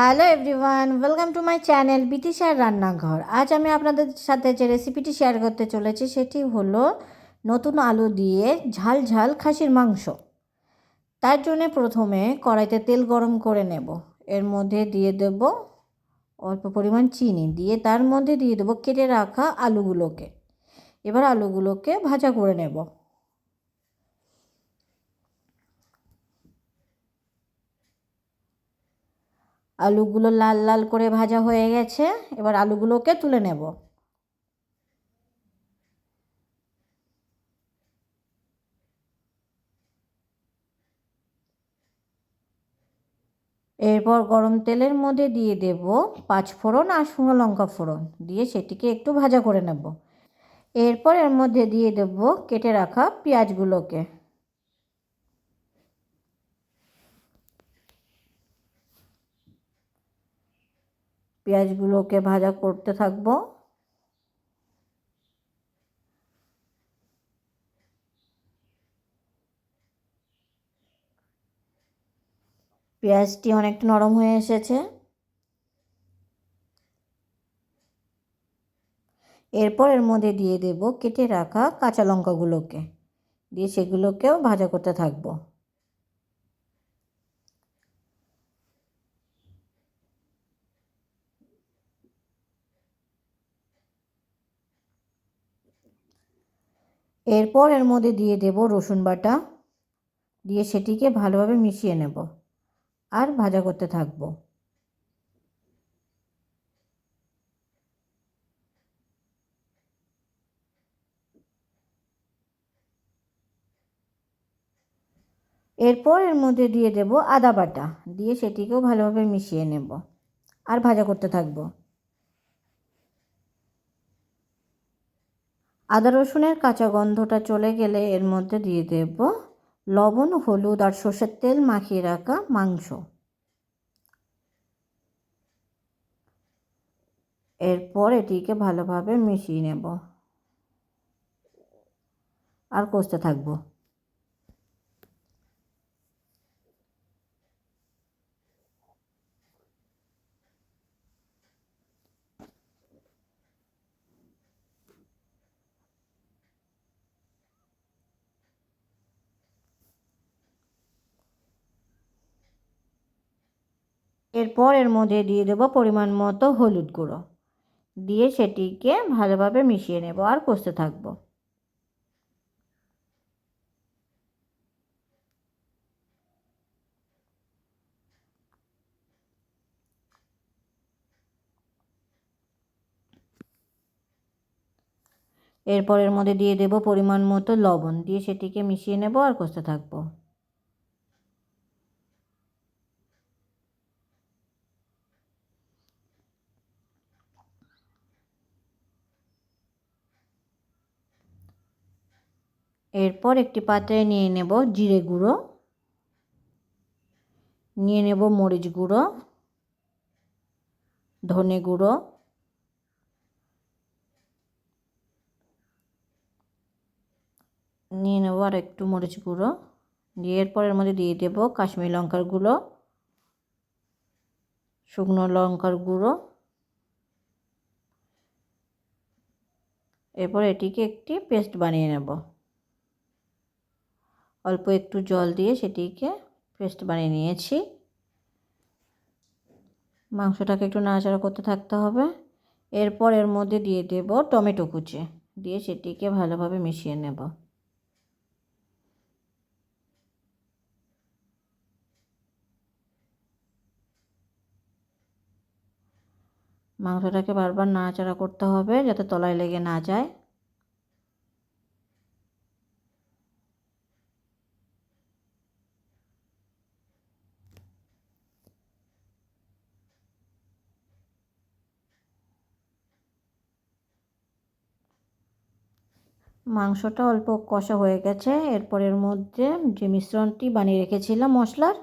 Hello everyone welcome to my channel বিতিশার রান্নাঘর। আজ আমি আপনাদের সাথে যে রেসিপিটি শেয়ার করতে চলেছি, সেটি হলো নতুন আলু দিয়ে ঝাল ঝাল খাসির মাংস। তার জন্য প্রথমে কড়াইতে তেল গরম করে নেব। এর মধ্যে দিয়ে দেব অল্প পরিমাণ চিনি। দিয়ে তার মধ্যে দিয়ে দেবো কেটে রাখা আলুগুলোকে। এবার আলুগুলোকে ভাজা করে নেব। আলুগুলো লাল লাল করে ভাজা হয়ে গেছে। এবার আলুগুলোকে তুলে নেব। এরপর গরম তেলের মধ্যে দিয়ে দেব পাঁচ ফোড়ন আর শুকনো লঙ্কা ফোড়ন। দিয়ে সেটিকে একটু ভাজা করে নেব। এরপর এর মধ্যে দিয়ে দেব কেটে রাখা পেঁয়াজগুলোকে। পেঁয়াজগুলোকে ভাজা করতে থাকব। পেঁয়াজটি অনেকটা নরম হয়ে এসেছে। এরপর এর মধ্যে দিয়ে দেব কেটে রাখা কাঁচা লঙ্কাগুলোকে। দিয়ে সেগুলোকেও ভাজা করতে থাকব। এরপর এর মধ্যে দিয়ে দেব রসুন বাটা। দিয়ে সেটিকে ভালোভাবে মিশিয়ে নেব। আর ভাজা করতে থাকব। এরপর এর মধ্যে দিয়ে দেব আদা বাটা। দিয়ে সেটিকেও ভালোভাবে মিশিয়ে নেব। আর ভাজা করতে থাকব। আদা রসুনের কাঁচা গন্ধটা চলে গেলে এর মধ্যে দিয়ে দেব লবণ, হলুদ আর সর্ষের তেল মাখিয়ে রাখা মাংস। এরপর এটিকে ভালোভাবে মিশিয়ে নেব। আর কষতে থাকব। এরপর এর মধ্যে দিয়ে দেবো পরিমাণ মতো হলুদ গুঁড়ো। দিয়ে সেটিকে ভালোভাবে মিশিয়ে নেব আর কষতে থাকব। এরপর এর মধ্যে দিয়ে দেব পরিমাণ মতো লবণ। দিয়ে সেটিকে মিশিয়ে নেব আর কষতে থাকব। এরপর একটি পাত্রে নিয়ে নেব জিরে গুঁড়ো, নিয়ে নেব মরিচ গুঁড়ো, ধনে গুঁড়ো, নিয়ে নেব আর একটু মরিচ গুঁড়ো, দিয়ে এরপর এর মধ্যে দিয়ে দেব কাশ্মীরি লঙ্কার গুঁড়ো, শুকনো লঙ্কার গুঁড়ো। এরপর এটিকে একটি পেস্ট বানিয়ে নেব। অল্প একটু জল দিয়ে সেটিকে পেস্ট বানিয়ে নিয়েছি। মাংসটাকে একটু নাড়াচাড়া করতে থাকতে হবে। এরপর এর মধ্যে দিয়ে দেব টমেটো কুচি। দিয়ে সেটিকে ভালোভাবে মিশিয়ে নেব। মাংসটাকে বারবার নাড়াচাড়া করতে হবে যাতে তলায় লেগে না যায়। মাংসটা অল্প কষা হয়ে গেছে। এরপরের মধ্যে যে মিশ্রণটি বানিয়ে রেখেছিলাম মশলার,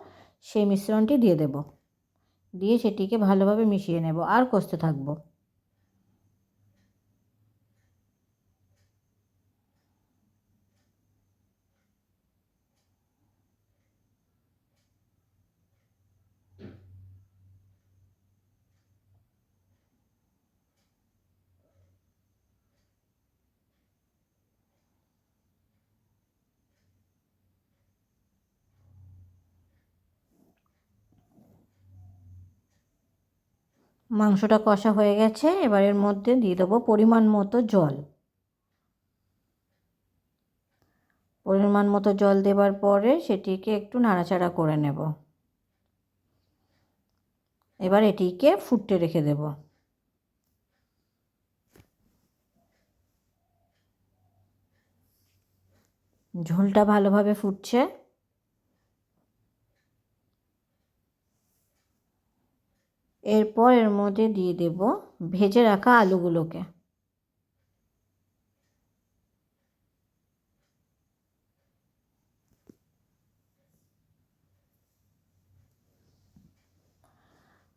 সেই মিশ্রণটি দিয়ে দেব। দিয়ে সেটিকে ভালোভাবে মিশিয়ে নেব। আর কষতে থাকব। মাংসটা কষা হয়ে গেছে, এবার এর মধ্যে দিয়ে দেবো পরিমাণ মতো জল। পরিমাণ মতো জল দেবার পরে সেটিকে একটু নাড়াচাড়া করে নেব। এবার এটিকে ফুটতে রেখে দেব। ঝোলটা ভালোভাবে ফুটছে। এরপর এর মধ্যে দিয়ে দেব ভেজে রাখা আলুগুলোকে।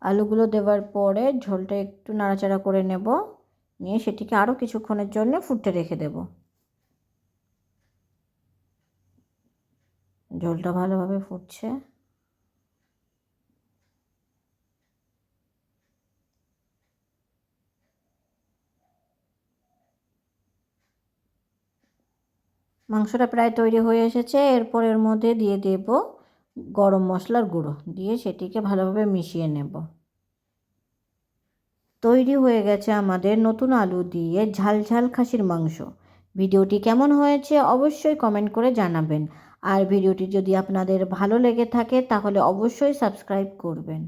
আলুগুলো দেওয়ার পরে ঝোলটা একটু নাড়াচাড়া করে নেব। নিয়ে সেটিকে আরও কিছুক্ষণের জন্য ফুটতে রেখে দেব। ঝোলটা ভালোভাবে ফুটছে। মাংসটা প্রায় তৈরি হয়ে এসেছে। এরপর এর মধ্যে দিয়ে দেব গরম মশলার গুঁড়ো। দিয়ে সেটিকে ভালোভাবে মিশিয়ে নেব। তৈরি হয়ে গেছে আমাদের নতুন আলু দিয়ে ঝাল ঝাল খাসির মাংস। ভিডিওটি কেমন হয়েছে অবশ্যই কমেন্ট করে জানাবেন। আর ভিডিওটি যদি আপনাদের ভালো লেগে থাকে তাহলে অবশ্যই সাবস্ক্রাইব করবেন।